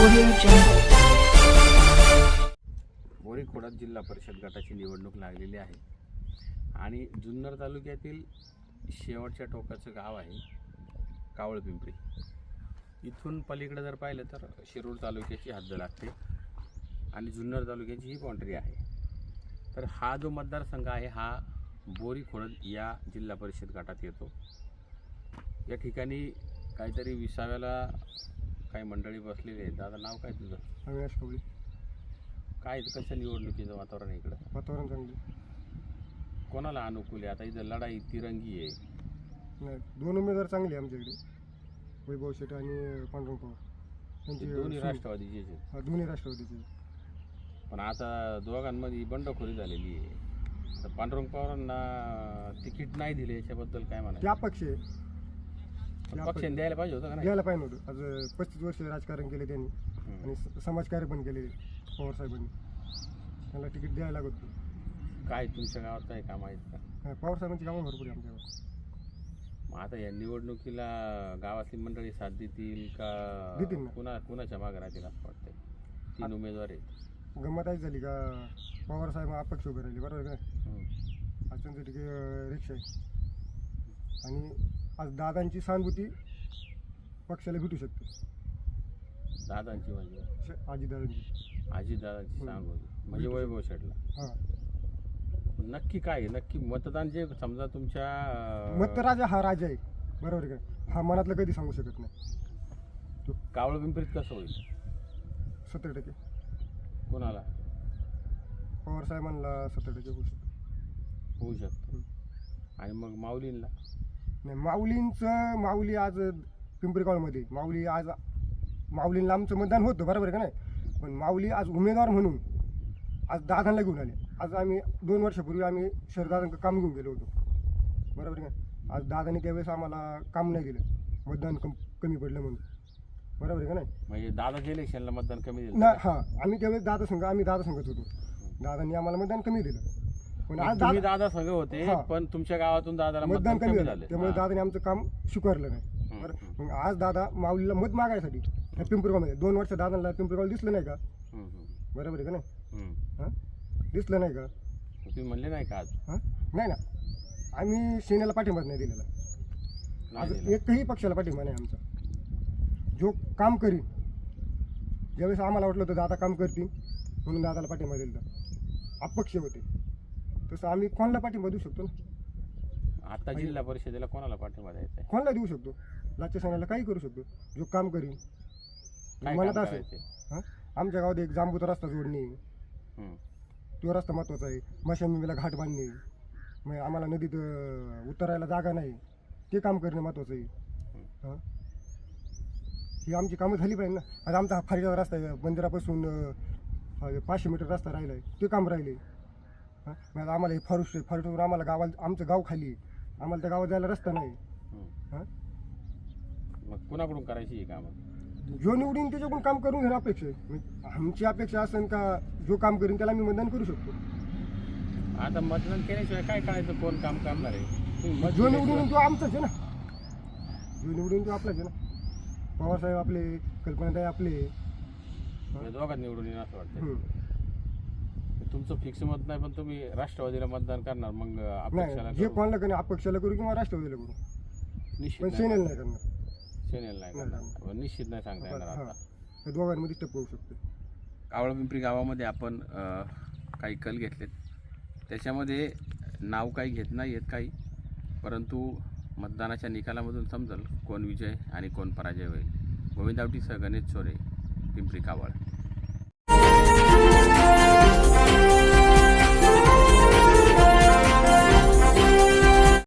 Audio खोडात जिल्हा परिषद गटाची निवडणूक लागलेली आहे. आणि जुन्नर तालुक्यातील शेवटच्या टोकाचं गाव आहे कावळपिंपरी. इथून पलीकडे जर पाहिलं तर शिरूर तालुक्याची हद्द लागते आणि जुन्नर तालुक्याची ही बाउंड्री आहे. तर हा जो मतदारसंघ आहे हा बोरी खोडद या जिल्हा परिषद गटात येतो. या ठिकाणी काहीतरी विसाव्याला काही मंडळी बसलेली आहेत. दादा नाव काय तुझं? अविनाश कवळी काय कसं निवडणुकीचं वातावरण आहे इकडं? वातावरण चांगले. कोणाला अनुकूल आहे? आता इथं लढाई तिरंगी आहे. नाही दोन उमेदवार चांगले आहे आमच्याकडे. वैभव शेट आणि पांडुरंग पवार. ते दोन्ही राष्ट्रवादीचेच आहेत. हा, दोन्ही राष्ट्रवादीचे पण आता दोघांमध्ये बंडखोरी झालेली आहे. तर पांडुरंग पवारांना तिकीट नाही दिले याच्याबद्दल काय ते म्हणा अपक्ष आहे पक्षाने द्यायला पाहिजे होतं का नाही? घ्यायला पाहिजे नव्हतं. आज पस्तीस वर्ष राजकारण केले त्यांनी. आणि स- समाजकार्य पण केले पवार साहेबांनी. त्यांना तिकीट द्यायला लागत होतं. काय तुमच्या गावात काय काम आहेत का? हा, पवार साहेबांची कामं भरपूर आहे आमच्यावर मग आता या निवडणुकीला गावातली मंडळी साथ देतील का? देतील ना. कुणा कुणाच्या मागे राहतील असं वाटतंय? तीन उमेदवार आहेत. गंमत आहेच झाली का? पवार साहेब अपक्ष उभे राहिले बरोबर का? हम्म. आज त्यांचं तिकीट अं, रिक्षा आहे. आणि आज दादांची सहानुभूती पक्षाला भेटू शकते. दादांची म्हणजे? आजी दादांची आजी दादांची सांग म्हणजे वैभव शेटला. हां. नक्की काय आहे? नक्की मतदान जे समजा तुमच्या अं, मतराजा हा राजा आहे. बरोबर आहे का हा मनातलं कधी सांगू शकत नाही. कावळ पिंपरीत कसं होईल? सत्तर टक्के. कोणाला? पवार साहेबांना सत्तर टक्के होऊ शकतं. होऊ शकतं. आणि मग माऊलींना नाही माऊलींचं माऊली आज पिंपरी माऊली आज माऊलींना आमचं मतदान होतं बरोबर आहे का नाही? पण माऊली आज उमेदवार म्हणून आज दादांना घेऊन आले. आज आम्ही दोन वर्षापूर्वी आम्ही शरदादांकडे काम घेऊन गेलो होतो. बरोबर आहे का आज दादांनी त्यावेळेस आम्हाला काम नाही दिलं. मतदान कम कमी पडलं म्हणून. बरोबर आहे का नाही? म्हणजे दादाच्या इलेक्शनला मतदान कमी दिलं. ना हां. आम्ही त्यावेळेस दादा संघ आम्ही दादा संघच होतो. दादांनी आम्हाला मतदान कमी दिलं. पण आज तुम्ही दादा दादा संघ होते हा. पण तुमच्या गावातून दादाला मतदान कमी झालं त्यामुळे. दादाने आमचं काम स्वीकारलं नाही. बरं. मग आज दादा माऊलीला मत मागायसाठी या पिंपरीगावमध्ये दोन वर्ष दादांना पिंपरीगाव दिसलं नाही का? बरोबर आहे का नाही. हां? दिसलं नाही का? तुम्ही म्हणले नाही का आज? हां? नाही ना. आम्ही सेनेला पाठिंबाच नाही दिलेला. आज नाही दिलं. एकही पक्षाला पाठिंबा नाही आमचा. जो काम करीन ज्यावेळेस आम्हाला वाटलं होतं दादा काम करतील म्हणून दादाला पाठिंबा दिला अपक्ष होते. तसं आम्ही कोणाला पाठिंबा देऊ शकतो ना? आता जिल्हा परिषदेला कोणाला पाठिंबा द्यायचा आहे कोणाला देऊ शकतो? लाच्या सणाला काही करू शकतो. जो काम करीन. काय मनात काम असेल. करायचंय? हां? आमच्या गावात एक जांबूचा रस्ता जोडणे. हम्म. तो रस्ता महत्त्वाचा आहे. मशामिमीला घाट बांधणे. मग आम्हाला नदीत अं, उतरायला जागा नाही. ते काम करणे महत्त्वाचं आहे. हां? ही आमची कामं झाली पाहिजे ना. आता आमचा हा फारीचा रस्ता आहे. मंदिरापासून अं, हा पाचशे मीटर रस्ता राहिला आहे ते काम राहिले. हां आम्हाला हे फारुश आहे. आम्हाला गावाला आमचं गाव खाली आहे. आम्हाला त्या गावात जायला रस्ता नाही. हां? मग कुणाकडून करायची ही कामं? जो निवडून त्याच्याकडून काम करून घेणं अपेक्षा आहे. म्हणजे आमची अपेक्षा असेल का जो काम करीन त्याला मी मतदान करू शकतो. आता मतदान केल्याशिवाय काय कळायचं कोण काम करणार आहे? तुम्ही मत जो दिल्याशिवाय- निवडून तो आमचाच आहे ना. जो निवडून तो आपलाच आहे ना. पवारसाहेब आपले कल्पनाताई आपले. म्हणजे दोघात निवडून येईल असं वाटतं हम्म. तुमचं फिक्स मत नाही पण तुम्ही राष्ट्रवादीला मतदान करणार मग अपक्षाला नाही जे करू. कोणाला करू अपक्षाला करू किंवा राष्ट्रवादीला करू? निश्चित पण नाही सेनेला नाही करणार. सेनेला नाही करणार. निश्चित नाही सांगता येणार हा. दोघांमध्ये टप्प होऊ शकते. कावळपिंपरी गावामध्ये आपण अ, काही कल घेतलेत. त्याच्यामध्ये नाव काही घेत नाही आहेत काही परंतु मतदानाच्या निकालामधून समजेल कोण विजय आणि कोण पराजय होईल. गोविंदावटीसह गणेश चोरे पिंपरी कावळ.